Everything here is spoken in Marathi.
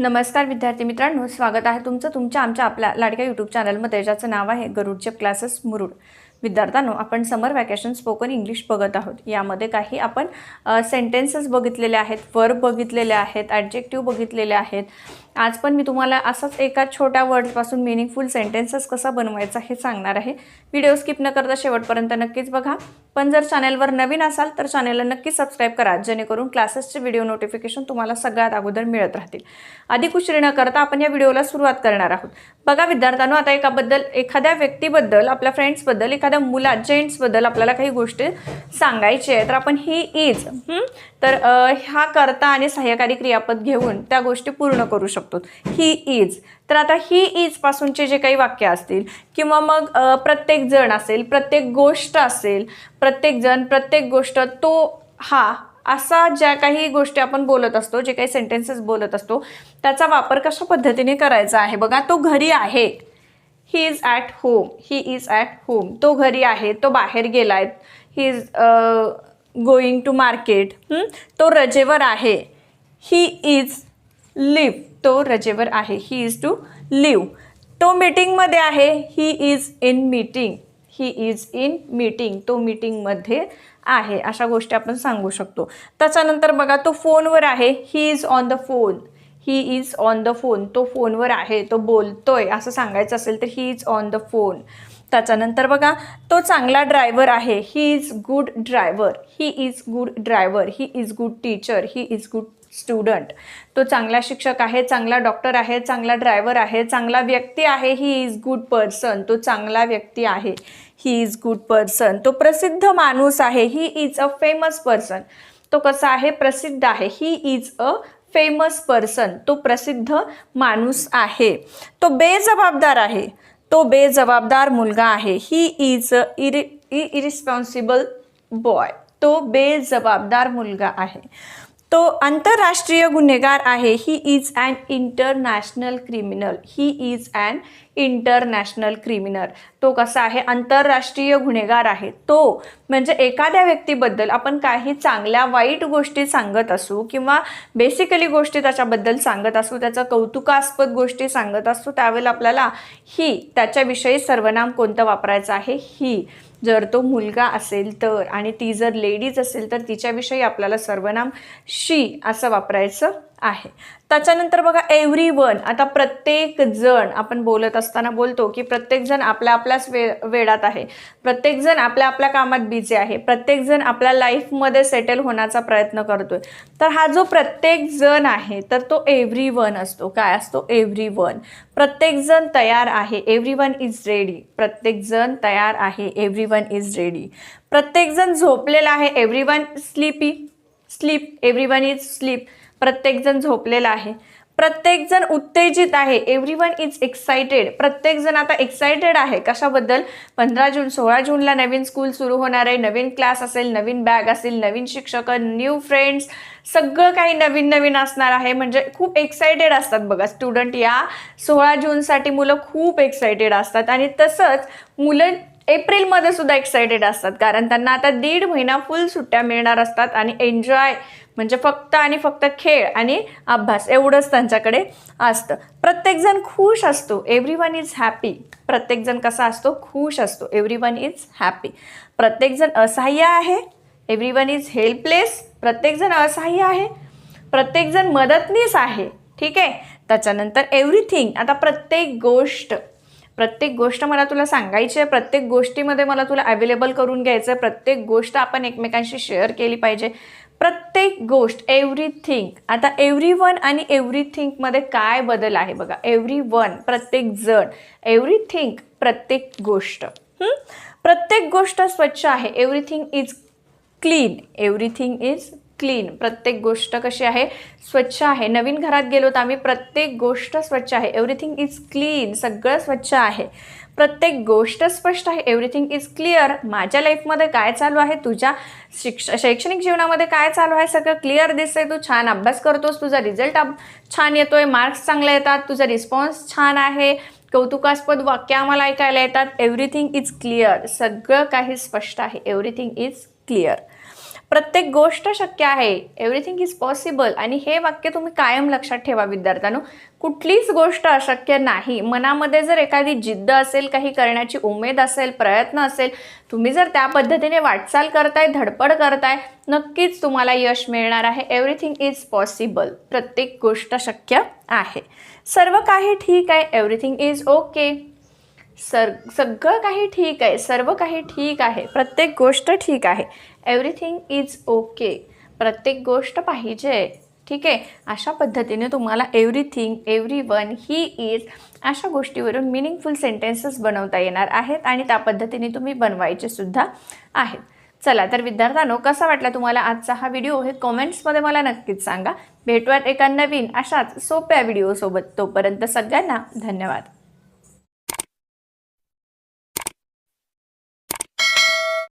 नमस्कार विद्यार्थी मित्रांनो स्वागत आहे तुमचं तुमच्या आमच्या आपल्या लाडक्या यूट्यूब चॅनलमध्ये ज्याचं नाव आहे गरुडचे क्लासेस मुरुड. विद्यार्थ्यांनो आपण समर वॅकेशन स्पोकन इंग्लिश बघत आहोत. यामध्ये काही आपण सेंटेन्सेस बघितलेले आहेत वर्ब बघितलेले आहेत ॲडजेक्टिव्ह बघितलेले आहेत. आज पण मी तुम्हाला असाच एका छोट्या वर्डपासून मिनिंगफुल सेंटेन्सेस कसा बनवायचा हे सांगणार आहे. व्हिडिओ स्किप न करता शेवटपर्यंत नक्कीच बघा. पण जर चॅनलवर नवीन असाल तर चॅनलला नक्की सबस्क्राईब करा जेणेकरून क्लासेसचे व्हिडिओ नोटिफिकेशन तुम्हाला सगळ्यात अगोदर मिळत राहतील. अधिक उशिरी न करता आपण या व्हिडिओला सुरुवात करणार आहोत. बघा विद्यार्थ्यांनो आता एकाबद्दल एखाद्या व्यक्तीबद्दल आपल्या फ्रेंड्सबद्दल एखाद्या मुला जेंट्सबद्दल आपल्याला काही गोष्टी सांगायची आहे तर आपण ही इज तर ह्या हा करता आणि सहाय्यकारी क्रियापद घेऊन त्या गोष्टी पूर्ण करू शकतो. ही इज तर आता ही इजपासूनचे जे काही वाक्य असतील किंवा मग प्रत्येक जण असेल प्रत्येक गोष्ट असेल प्रत्येक जण प्रत्येक गोष्ट तो हा असा ज्या काही गोष्टी आपण बोलत असतो जे काही सेंटेन्सेस बोलत असतो त्याचा वापर कशा पद्धतीने करायचा आहे? बघा तो घरी आहे. He is at home he is at home तो घरी आहे तो बाहेर गेला आहे he is going to market तो रजेवर आहे. ही इज लिव्ह तो रजेवर आहे. ही इज टू लिव्ह तो मीटिंगमध्ये आहे. He is in meeting he is in meeting तो मीटिंगमध्ये आहे. अशा गोष्टी आपण सांगू शकतो. त्याच्यानंतर बघा तो फोनवर आहे. He is on the phone he is on the phone तो फोनवर आहे. तो बोलतोय असं सांगायचं असेल तर he is on the phone त्याच्यानंतर बघा तो चांगला ड्रायव्हर आहे. He is good driver he is good driver he is good teacher he is good student तो चांगला शिक्षक आहे चांगला डॉक्टर आहे चांगला ड्रायव्हर आहे चांगला व्यक्ती आहे. ही इज गुड पर्सन तो चांगला व्यक्ती आहे. ही इज गुड पर्सन तो प्रसिद्ध माणूस आहे. He is a famous person तो कसा आहे? प्रसिद्ध आहे. He is a famous person तो प्रसिद्ध माणूस आहे. तो बेजबाबदार आहे. तो बेजबाबदार मुलगा आहे. ही इज अ इरि इरिस्पॉन्सिबल बॉय तो बेजबाबदार मुलगा आहे. तो आंतरराष्ट्रीय गुन्हेगार आहे. He is and international criminal he is and international criminal तो कसा आहे? आंतरराष्ट्रीय गुन्हेगार आहे. तो म्हणजे एखाद्या व्यक्तीबद्दल आपण काही चांगल्या वाईट गोष्टी सांगत असू किंवा बेसिकली गोष्टी त्याच्याबद्दल सांगत असू त्याचं कौतुकास्पद गोष्टी सांगत असू त्यावेळेला आपल्याला ही त्याच्याविषयी सर्वनाम कोणतं वापरायचं आहे? ही. जर तो मुलगा असेल तर आणि ती जर लेडीज असेल तर तिच्याविषयी आपल्याला सर्वनाम शी असं वापरायचं आहे. त्याच्यानंतर बघा एव्हरी वन आता प्रत्येक जण आपण बोलत असताना बोलतो की प्रत्येकजण आपल्या आपल्याच वे वेळात आहे. प्रत्येकजण आपल्या आपल्या कामात बिझी आहे. प्रत्येकजण आपल्या लाईफमध्ये सेटल होण्याचा प्रयत्न करतोय. तर हा जो प्रत्येक जण आहे तर तो एव्हरी वन असतो. काय असतो? एव्हरी वन प्रत्येकजण तयार आहे. एव्हरी वन इज रेडी प्रत्येकजण तयार आहे. एव्हरी वन इज रेडी प्रत्येकजण झोपलेला आहे. Every one sleepy sleep every one is sleep प्रत्येकजण झोपलेला आहे. प्रत्येकजण उत्तेजित आहे. एव्हरी वन इज एक्सायटेड प्रत्येकजण आता एक्सायटेड आहे. कशाबद्दल? पंधरा जून सोळा जूनला नवीन स्कूल सुरू होणार आहे. नवीन क्लास असेल नवीन बॅग असेल नवीन शिक्षक न्यू फ्रेंड्स सगळं काही नवीन नवीन असणार आहे. म्हणजे खूप एक्सायटेड असतात बघा. स्टुडंट या सोळा जूनसाठी मुलं खूप एक्सायटेड असतात. आणि तसंच मुलं एप्रिलमध्ये सुद्धा एक्सायटेड असतात. कारण त्यांना आता दीड महिना फुल सुट्ट्या मिळणार असतात आणि एन्जॉय म्हणजे फक्त आणि फक्त खेळ आणि अभ्यास एवढंच त्यांच्याकडे असतं. प्रत्येकजण खुश असतो. एव्हरी वन इज हॅपी प्रत्येकजण कसा असतो? खुश असतो. एव्हरी वन इज हॅपी प्रत्येकजण असहाय्य आहे. एव्हरी वन इज हेल्पलेस प्रत्येकजण असहाय्य आहे. प्रत्येकजण मदतनीस आहे. ठीक आहे? त्याच्यानंतर एव्हरीथिंग आता प्रत्येक गोष्ट. प्रत्येक गोष्ट मला तुला सांगायची आहे प्रत्येक गोष्टीमध्ये मला तुला अवेलेबल करून घ्यायचं आहे प्रत्येक गोष्ट आपण एकमेकांशी शेअर केली पाहिजे. प्रत्येक गोष्ट एव्हरीथिंग आता एव्हरी वन आणि एव्हरीथिंकमध्ये काय बदल आहे बघा? एव्हरी वन प्रत्येक जण एव्हरीथिंग प्रत्येक गोष्ट. प्रत्येक गोष्ट स्वच्छ आहे. Everything is clean everything is clean. प्रत्येक गोष्ट कशी आहे? स्वच्छ आहे. नवीन घरात गेलो तर आम्ही प्रत्येक गोष्ट स्वच्छ आहे. एव्हरीथिंग इज क्लीन सगळं स्वच्छ आहे. प्रत्येक गोष्ट स्पष्ट आहे. एव्हरीथिंग इज क्लिअर माझ्या लाईफमध्ये काय चालू आहे? तुझ्या शिक्ष शैक्षणिक जीवनामध्ये काय चालू आहे? सगळं क्लिअर दिसतंय. तू छान अभ्यास करतोस. तुझा रिझल्ट छान येतोय. मार्क्स चांगले येतात. तुझा रिस्पॉन्स छान आहे. कौतुकास्पद वाक्य आम्हाला ऐकायला येतात. एव्हरीथिंग इज क्लिअर सगळं काही स्पष्ट आहे. एव्हरीथिंग इज क्लिअर प्रत्येक गोष्ट शक्य आहे. एव्हरीथिंग इज पॉसिबल आणि हे वाक्य तुम्ही कायम लक्षात ठेवा विद्यार्थ्यांनो. कुठलीच गोष्ट अशक्य नाही. मनामध्ये जर एखादी जिद्द असेल काही करण्याची उमेद असेल प्रयत्न असेल तुम्ही जर त्या पद्धतीने वाटचाल करताय धडपड करताय नक्कीच तुम्हाला यश मिळणार आहे. एव्हरीथिंग इज पॉसिबल प्रत्येक गोष्ट शक्य आहे. सर्व काही ठीक आहे. एव्हरीथिंग इज ओके सर सगळं काही ठीक आहे सर्व काही ठीक आहे प्रत्येक गोष्ट ठीक आहे. एव्हरीथिंग इज ओके प्रत्येक गोष्ट पाहिजे ठीक आहे? अशा पद्धतीने तुम्हाला everything every one he is अशा गोष्टीवरून मिनिंगफुल सेंटेन्सेस बनवता येणार आहेत आणि त्या पद्धतीने तुम्ही बनवायचे सुद्धा आहेत. चला तर विद्यार्थ्यांनो कसा वाटला तुम्हाला आजचा हा व्हिडिओ हे कॉमेंट्समध्ये मला नक्कीच सांगा. भेटूयात एका नवीन अशाच सोप्या व्हिडिओसोबत तोपर्यंत सगळ्यांना धन्यवाद.